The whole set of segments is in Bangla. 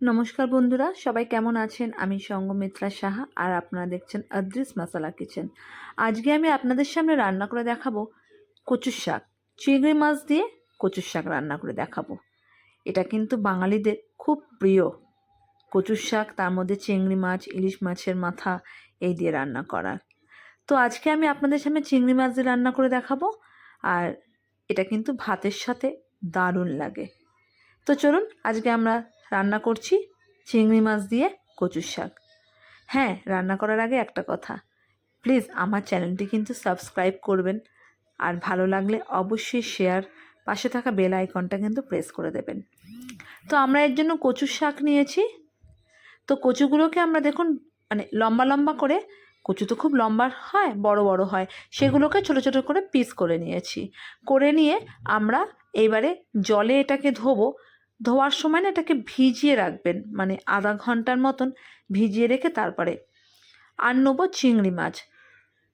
নমস্কার বন্ধুরা, সবাই কেমন আছেন? আমি সঙ্গমিত্রা সাহা আর আপনারা দেখছেন অদৃশ মশালা কিচেন। আজকে আমি আপনাদের সামনে রান্না করে দেখাবো কচুর শাক। চিংড়ি মাছ দিয়ে কচুর শাক রান্না করে দেখাবো। এটা কিন্তু বাঙালিদের খুব প্রিয়। কচুর শাক, তার মধ্যে চিংড়ি মাছ, ইলিশ মাছের মাথা, এই দিয়ে রান্না করা। তো আজকে আমি আপনাদের সামনে চিংড়ি মাছ দিয়ে রান্না করে দেখাবো আর এটা কিন্তু ভাতের সাথে দারুণ লাগে। তো চলুন, আজকে আমরা রান্না করছি চিংড়ি মাছ দিয়ে কচুর শাক। হ্যাঁ রান্না করার আগে একটা কথা। প্লিজ আমার চ্যানেলটি কিন্তু সাবস্ক্রাইব করবেন। আর ভালো লাগলে অবশ্যই শেয়ার, পাশে থাকা বেল আইকনটা কিন্তু প্রেস করে দেবেন। তো আমরা এর জন্য কচুর শাক নিয়েছি। তো কচুগুলোকে আমরা দেখুন মানে লম্বা লম্বা করে, কচু তো খুব লম্বা হয়, বড় বড় হয়, সেগুলোকে ছোট ছোট করে পিস করে নিয়েছি। করে নিয়ে আমরা এইবারে জলে এটাকে ধোবো। ধোয়ার সময় না এটাকে ভিজিয়ে রাখবেন মানে আধা ঘণ্টার মতন ভিজিয়ে রেখে তারপরে আর নেব চিংড়ি মাছ।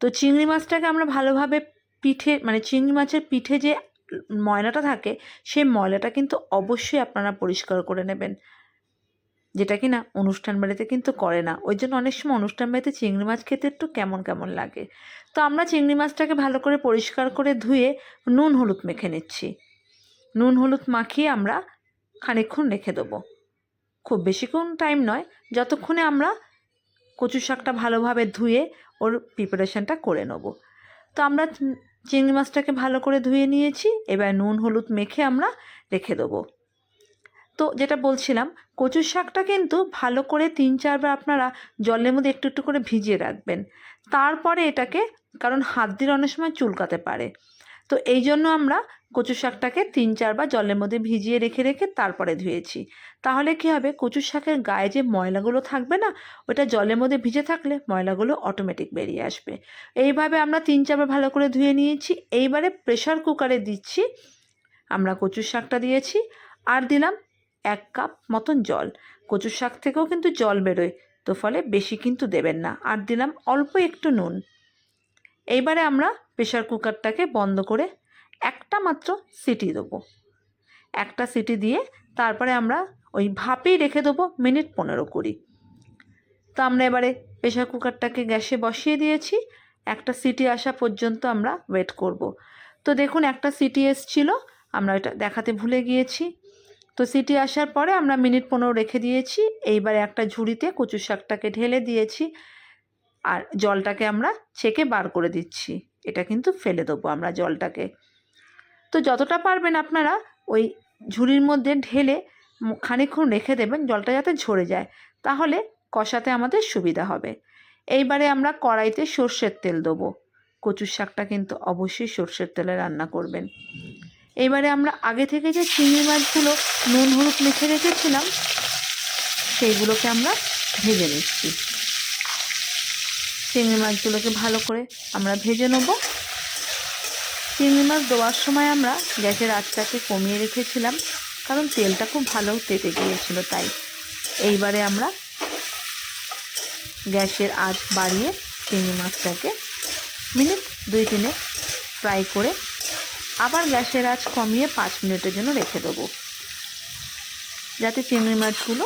তো চিংড়ি মাছটাকে আমরা ভালোভাবে পিঠে মানে চিংড়ি মাছের পিঠে যে ময়লাটা থাকে, সেই ময়লাটা কিন্তু অবশ্যই আপনারা পরিষ্কার করে নেবেন। যেটা কি না অনুষ্ঠান বাড়িতে কিন্তু করে না। ওই জন্য অনেক সময় অনুষ্ঠান বাড়িতে চিংড়ি মাছ খেতে একটু কেমন কেমন লাগে। তো আমরা চিংড়ি মাছটাকে ভালো করে পরিষ্কার করে ধুয়ে নুন হলুদ মেখে নিচ্ছি। নুন হলুদ মাখিয়ে আমরা খানিকক্ষণ রেখে দেবো। খুব বেশিক্ষণ টাইম নয়, যতক্ষণে আমরা কচু শাকটা ভালোভাবে ধুয়ে ওর প্রিপারেশানটা করে নেব। তো আমরা চিংড়ি মাছটাকে ভালো করে ধুয়ে নিয়েছি, এবার নুন, হলুদ মেখে আমরা রেখে দেবো। তো যেটা বলছিলাম, কচু শাকটা কিন্তু ভালো করে তিন চারবার আপনারা জলের মধ্যে একটু একটু করে ভিজিয়ে রাখবেন। তারপরে এটাকে, কারণ হাত দিয়ে অনেক সময় চুলকাতে পারে। তো এই জন্য আমরা কচু শাকটাকে তিন চারবার জলের মধ্যে ভিজিয়ে রেখে রেখে তারপরে ধুয়েছি। তাহলে কি হবে? কচু শাকের গায়ে যে ময়লাগুলো থাকবে না, ওটা জলের মধ্যে ভিজে থাকলে ময়লাগুলো অটোমেটিক বেরিয়ে আসবে। এইভাবে আমরা তিন চারবার ভালো করে ধুয়ে নিয়েছি। এইবারে প্রেশার কুকারে দিচ্ছি। আমরা কচু শাকটা দিয়েছি আর দিলাম এক কাপ মতন জল। কচু শাক থেকেও কিন্তু জল বেরোয়, তো ফলে বেশি কিন্তু দেবেন না। আর দিলাম অল্প একটু নুন। এইবারে আমরা প্রেশার কুকারটাকে বন্ধ করে একটা মাত্র সিটি দেবো। একটা সিটি দিয়ে তারপরে আমরা ওই ভাপেই রেখে দেবো মিনিট পনেরো কুড়ি। তো আমরা এবারে প্রেশার কুকারটাকে গ্যাসে বসিয়ে দিয়েছি, একটা সিটি আসা পর্যন্ত আমরা ওয়েট করব। তো দেখুন একটা সিটি এসছিল, আমরা এটা দেখাতে ভুলে গিয়েছি। তো সিটি আসার পরে আমরা মিনিট পনেরো রেখে দিয়েছি, এইবারে একটা ঝুড়িতে কচু শাকটাকে ঢেলে দিয়েছি, আর জলটাকে আমরা ছেঁকে বার করে দিচ্ছি। এটা কিন্তু ফেলে দেবো আমরা জলটাকে। তো যতটা পারবেন আপনারা ওই ঝুড়ির মধ্যে ঢেলে খানিকক্ষণ রেখে দেবেন জলটা যাতে ঝরে যায়, তাহলে কষাতে আমাদের সুবিধা হবে। এইবারে আমরা কড়াইতে সর্ষের তেল দেবো। কচুর শাকটা কিন্তু অবশ্যই সর্ষের তেলে রান্না করবেন। এইবারে আমরা আগে থেকে যে চিংড়ি মাছগুলো নুন, হলুদ মেখে রেখেছিলাম, সেইগুলোকে আমরা ভেজে নিচ্ছি। চিংড়ি মাছগুলোকে ভালো করে আমরা ভেজে নেব। চিংড়ি মাছ দেওয়ার সময় আমরা গ্যাসের আঁচটাকে কমিয়ে রেখেছিলাম, কারণ তেলটা খুব ভালো তেতে গিয়েছিল, তাই। এইবারে আমরা গ্যাসের আঁচ বাড়িয়ে চিংড়ি মাছটাকে মিনিট দুই তিনে ফ্রাই করে আবার গ্যাসের আঁচ কমিয়ে পাঁচ মিনিটের জন্য রেখে দেবো। যাতে চিংড়ি মাছগুলো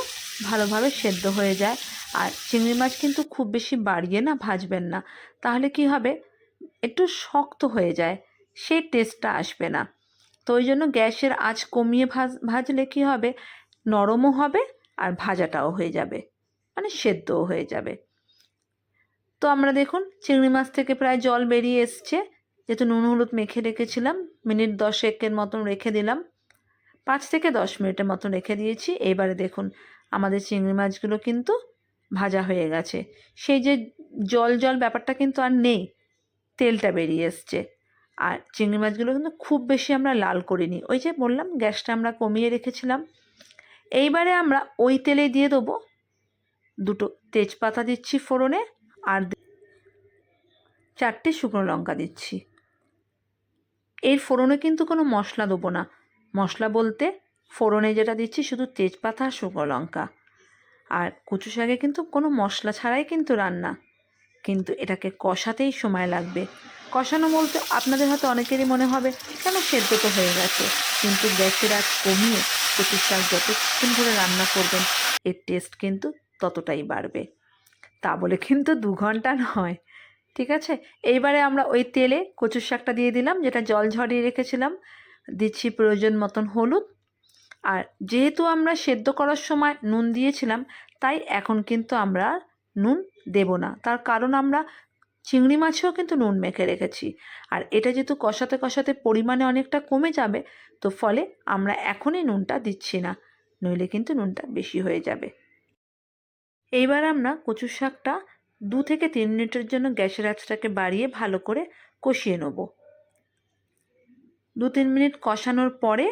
ভালোভাবে সেদ্ধ হয়ে যায়। আর চিংড়ি মাছ কিন্তু খুব বেশি বাড়িয়ে না, ভাজবেন না। তাহলে কি হবে? একটু শক্ত হয়ে যায় সেই টেস্টটা আসবে না। তো ওই জন্য গ্যাসের আঁচ কমিয়ে ভাজ, ভাজলে কি হবে? নরমও হবে আর ভাজাটাও হয়ে যাবে মানে সেদ্ধও হয়ে যাবে। তো আমরা দেখুন, চিংড়ি মাছ থেকে প্রায় জল বেরিয়ে এসছে। যেহেতু নুন, হলুদ মেখে রেখেছিলাম, মিনিট দশেকের মতন রেখে দিলাম। পাঁচ থেকে দশ মিনিটের মতন রেখে দিয়েছি। এবারে দেখুন, আমাদের চিংড়ি মাছগুলো কিন্তু ভাজা হয়ে গেছে। সেই যে জল জল ব্যাপারটা কিন্তু আর নেই। তেলটা বেরিয়ে এসছে। আর চিংড়ি মাছগুলো কিন্তু খুব বেশি আমরা লাল করিনি। ওই যে বললাম, গ্যাসটা আমরা কমিয়ে রেখেছিলাম। এইবারে আমরা ওই তেলে দিয়ে দেবো দুটো তেজপাতা দিচ্ছি ফোড়নে আর চারটে শুকনো লঙ্কা দিচ্ছি। এর ফোড়নে কিন্তু কোনো মশলা দেবো না। মশলা বলতে ফোড়নে যেটা দিচ্ছি শুধু তেজপাতা আর শুকনো লঙ্কা। আর কচু শাকে কিন্তু কোনো মশলা ছাড়াই কিন্তু রান্না। কিন্তু এটাকে কষাতেই সময় লাগবে। কষানো বলতে আপনাদের হয়তো অনেকেরই মনে হবে, কেন সেদ্ধ তো হয়ে গেছে? কিন্তু গ্যাসের আজ কমিয়ে কচুর শাক যতক্ষণ ধরে রান্না করবেন, এর টেস্ট কিন্তু ততটাই বাড়বে। তা বলে কিন্তু দু ঘণ্টা নয়। ঠিক আছে? এইবারে আমরা ওই তেলে কচুর শাকটা দিয়ে দিলাম, যেটা জল ঝরিয়ে রেখেছিলাম। দিচ্ছি প্রয়োজন মতন হলুদ আর যেহেতু আমরা সেদ্ধ করার সময় নুন দিয়েছিলাম, তাই এখন কিন্তু আমরা নুন দেব না। তার কারণ আমরা চিংড়ি মাছেও কিন্তু নুন মেখে রেখেছি। আর এটা যেহেতু কষাতে কষাতে পরিমাণে অনেকটা কমে যাবে, তো ফলে আমরা এখনই নুনটা দিচ্ছি না, নইলে কিন্তু নুনটা বেশি হয়ে যাবে। এইবার আমরা কচু শাকটা দু থেকে তিন মিনিটের জন্য গ্যাসের আঁচটাকে বাড়িয়ে ভালো করে কষিয়ে নেব। দু তিন মিনিট কষানোর পরে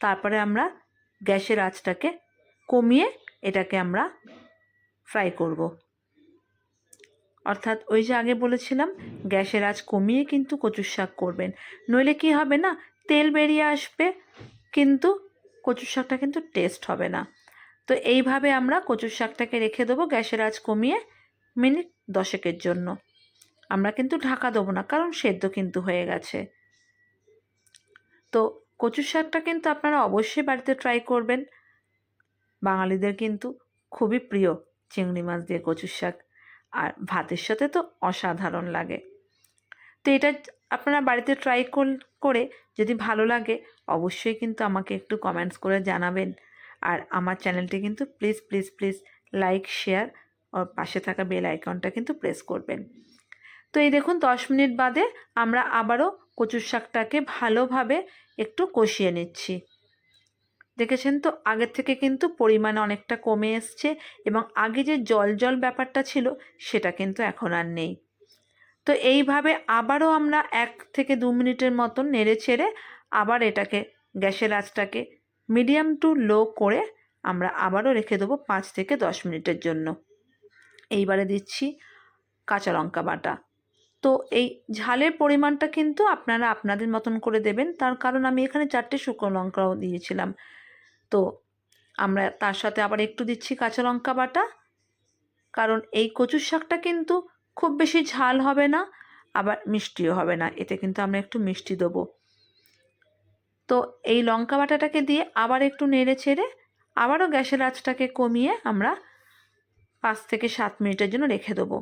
তারপরে আমরা গ্যাসের আঁচটাকে কমিয়ে এটাকে আমরা ফ্রাই করব। অর্থাৎ ওই যে আগে বলেছিলাম, গ্যাসের আঁচ কমিয়ে কিন্তু কচুর শাক করবেন। নইলে কি হবে না, তেল বেরিয়ে আসবে, কিন্তু কচুর শাকটা কিন্তু টেস্ট হবে না। তো এইভাবে আমরা কচুর শাকটাকে রেখে দেবো গ্যাসের আঁচ কমিয়ে মিনিট দশেকের জন্য। আমরা কিন্তু ঢাকা দেবো না, কারণ সেদ্ধ কিন্তু হয়ে গেছে। তো কচুর শাকটা কিন্তু আপনারা অবশ্যই বাড়িতে ট্রাই করবেন। বাঙালিদের কিন্তু খুবই প্রিয় চিংড়ি মাছ দিয়ে কচুর শাক। আর ভাতের সাথে তো অসাধারণ লাগে। তো এটা আপনারা বাড়িতে ট্রাই করে যদি ভালো লাগে অবশ্যই কিন্তু আমাকে একটু কমেন্টস করে জানাবেন। আর আমার চ্যানেলটি কিন্তু please please please like share আর পাশে থাকা বেল আইকনটা কিন্তু প্রেস করবেন। তো এই দেখুন দশ মিনিট বাদে আমরা আবারও কচুর শাকটাকে ভালোভাবে একটু কষিয়ে নিচ্ছি। দেখেছেন তো? আগের থেকে কিন্তু পরিমাণ অনেকটা কমে এসছে এবং আগে যে জল জল ব্যাপারটা ছিল সেটা কিন্তু এখন আর নেই। তো এইভাবে আবারও আমরা এক থেকে দু মিনিটের মতন নেড়ে ছেড়ে আবার এটাকে, গ্যাসের আঁচটাকে মিডিয়াম টু লো করে আমরা আবারও রেখে দেবো পাঁচ থেকে দশ মিনিটের জন্য। এইবারে দিচ্ছি কাঁচা লঙ্কা বাটা। তো এই ঝালের পরিমাণটা কিন্তু আপনারা আপনাদের মতন করে দেবেন। তার কারণ আমি এখানে চারটে শুকনো লঙ্কাও দিয়েছিলাম। তো আমরা তার সাথে আবার একটু দিচ্ছি কাঁচা লঙ্কা বাটা। কারণ এই কচুর শাকটা কিন্তু খুব বেশি ঝাল হবে না, আবার মিষ্টিও হবে না। এতে কিন্তু আমরা একটু মিষ্টি দেবো। তো এই লঙ্কা বাটাটাকে দিয়ে আবার একটু নেড়ে ছেড়ে আবারও গ্যাসের আঁচটাকে কমিয়ে আমরা পাঁচ থেকে সাত মিনিটের জন্য রেখে দেবো।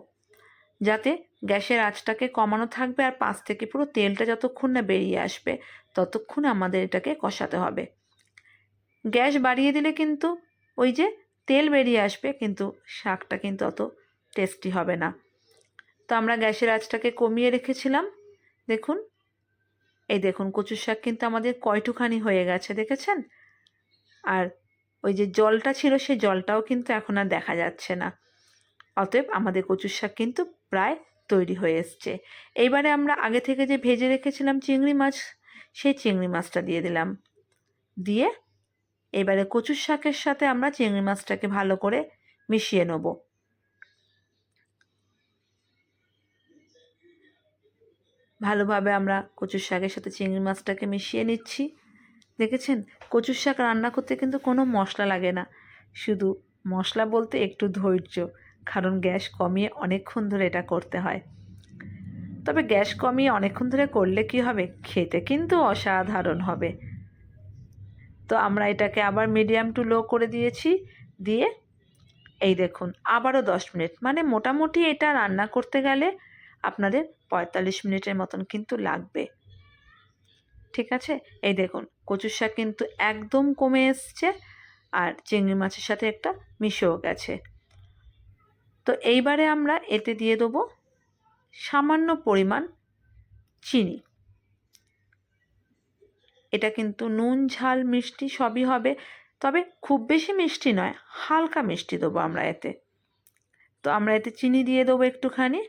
যাতে গ্যাসের আঁচটাকে কমানো থাকবে আর পাঁচ থেকে পুরো তেলটা যতক্ষণ না বেরিয়ে আসবে ততক্ষণ আমাদের এটাকে কষাতে হবে। গ্যাস বাড়িয়ে দিলে কিন্তু ওই যে তেল বেরিয়ে আসবে কিন্তু শাকটা কিন্তু অত টেস্টি হবে না। তো আমরা গ্যাসের আঁচটাকে কমিয়ে রেখেছিলাম। দেখুন, এই দেখুন কচুর শাক কিন্তু আমাদের কয়টুখানি হয়ে গেছে, দেখেছেন? আর ওই যে জলটা ছিল সেই জলটাও কিন্তু এখন আর দেখা যাচ্ছে না। অতএব আমাদের কচুর শাক কিন্তু প্রায় তৈরি হয়ে এসছে। এইবারে আমরা আগে থেকে যে ভেজে রেখেছিলাম চিংড়ি মাছ, সেই চিংড়ি মাছটা দিয়ে দিলাম। দিয়ে এবারে কচুর শাকের সাথে আমরা চিংড়ি মাছটাকে ভালো করে মিশিয়ে নেব। ভালোভাবে আমরা কচুর শাকের সাথে চিংড়ি মাছটাকে মিশিয়ে নিচ্ছি। দেখেছেন? কচুর শাক রান্না করতে কিন্তু কোনো মশলা লাগে না। শুধু মশলা বলতে একটু ধৈর্য। কারণ গ্যাস কমিয়ে অনেকক্ষণ ধরে এটা করতে হয়। তবে গ্যাস কমিয়ে অনেকক্ষণ ধরে করলে কি হবে? খেতে কিন্তু অসাধারণ হবে। তো আমরা এটাকে আবার মিডিয়াম টু লো করে দিয়েছি। দিয়ে এই দেখুন, আবারও দশ মিনিট। মানে মোটামুটি এটা রান্না করতে গেলে আপনাদের পঁয়তাল্লিশ মিনিটের মতন কিন্তু লাগবে। ঠিক আছে? এই দেখুন, কচুর শাক কিন্তু একদম কমে এসছে। আর চিংড়ি মাছের সাথে একটা মিশেও গেছে। তো এইবারে আমরা এতে দিয়ে দেবো সামান্য পরিমাণ চিনি। এটা কিন্তু নুন, ঝাল, মিষ্টি সবই হবে, তবে খুব বেশি মিষ্টি নয়, হালকা মিষ্টি দেবো আমরা এতে। তো আমরা এতে চিনি দিয়ে দেবো একটুখানি।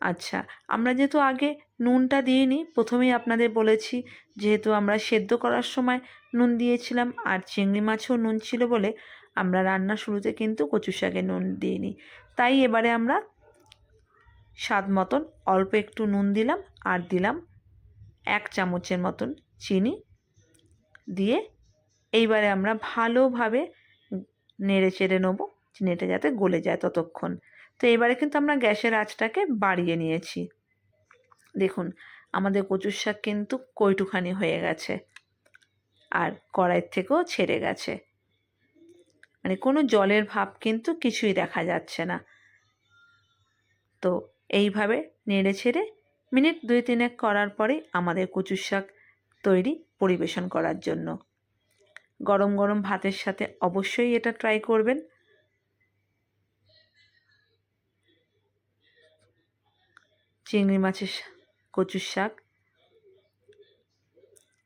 আচ্ছা আমরা যেহেতু আগে নুনটা দিইনি, প্রথমেই আপনাদের বলেছি যেহেতু আমরা সেদ্ধ করার সময় নুন দিয়েছিলাম, আর চিংড়ি মাছেও নুন ছিল বলে আমরা রান্না শুরুতে কিন্তু কচু শাকে নুন দিইনি তাই এবারে আমরা স্বাদ মতন অল্প একটু নুন দিলাম আর দিলাম এক চামচের মতন চিনি দিয়ে এইবারে আমরা ভালোভাবে নেড়ে চেড়ে নেব, চিনিটা যাতে গলে যায় ততক্ষণ। তো এবারে কিন্তু আমরা গ্যাসের আঁচটাকে বাড়িয়ে নিয়েছি। দেখুন, আমাদের কচুর শাক কিন্তু কইটুখানি হয়ে গেছে আর কড়াইয়ের থেকেও ছেড়ে গেছে। মানে কোনো জলের ভাব কিন্তু কিছুই দেখা যাচ্ছে না। তো এইভাবে নেড়ে ছেড়ে মিনিট দুই তিনেক করার পরেই আমাদের কচুর শাক তৈরি পরিবেশন করার জন্য। গরম গরম ভাতের সাথে অবশ্যই এটা ট্রাই করবেন। চিংড়ি মাছের কচুর শাক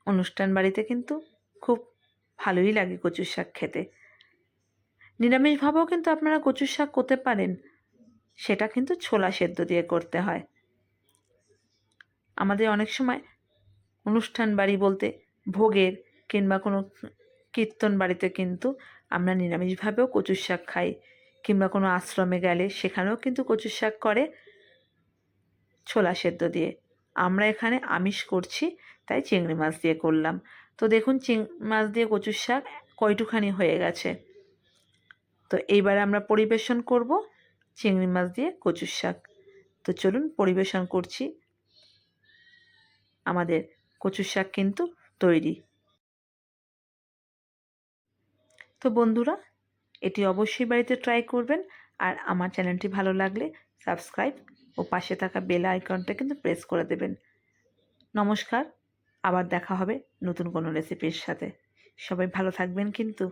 অনুষ্ঠান বাড়িতে কিন্তু খুব ভালোই লাগে কচুর শাক খেতে। নিরামিষভাবেও কিন্তু আপনারা কচুর শাক করতে পারেন। সেটা কিন্তু ছোলা সেদ্ধ দিয়ে করতে হয়। আমাদের অনেক সময় অনুষ্ঠান বাড়ি বলতে ভোগের কিংবা কোনো কীর্তন বাড়িতে কিন্তু আমরা নিরামিষভাবেও কচুর শাক খাই কিংবা কোনো আশ্রমে গেলে সেখানেও কিন্তু কচুর শাক করে ছোলা সেদ্ধ দিয়ে। আমরা এখানে আমিষ করছি, তাই চিংড়ি মাছ দিয়ে করলাম। তো দেখুন, চিং, মাছ দিয়ে কচুর শাক কয়টুখানি হয়ে গেছে। তো এইবারে আমরা পরিবেশন করব চিংড়ি মাছ দিয়ে কচুর শাক। তো চলুন পরিবেশন করছি। আমাদের কচুর শাক কিন্তু তৈরি। তো বন্ধুরা, এটি অবশ্যই বাড়িতে ট্রাই করবেন আর আমার চ্যানেলটি ভালো লাগলে সাবস্ক্রাইব ও পাশে থাকা বেল আইকনটা কিন্তু প্রেস করে দেবেন। নমস্কার, আবার দেখা হবে নতুন কোনো রেসিপির সাথে। সবাই ভালো থাকবেন কিন্তু।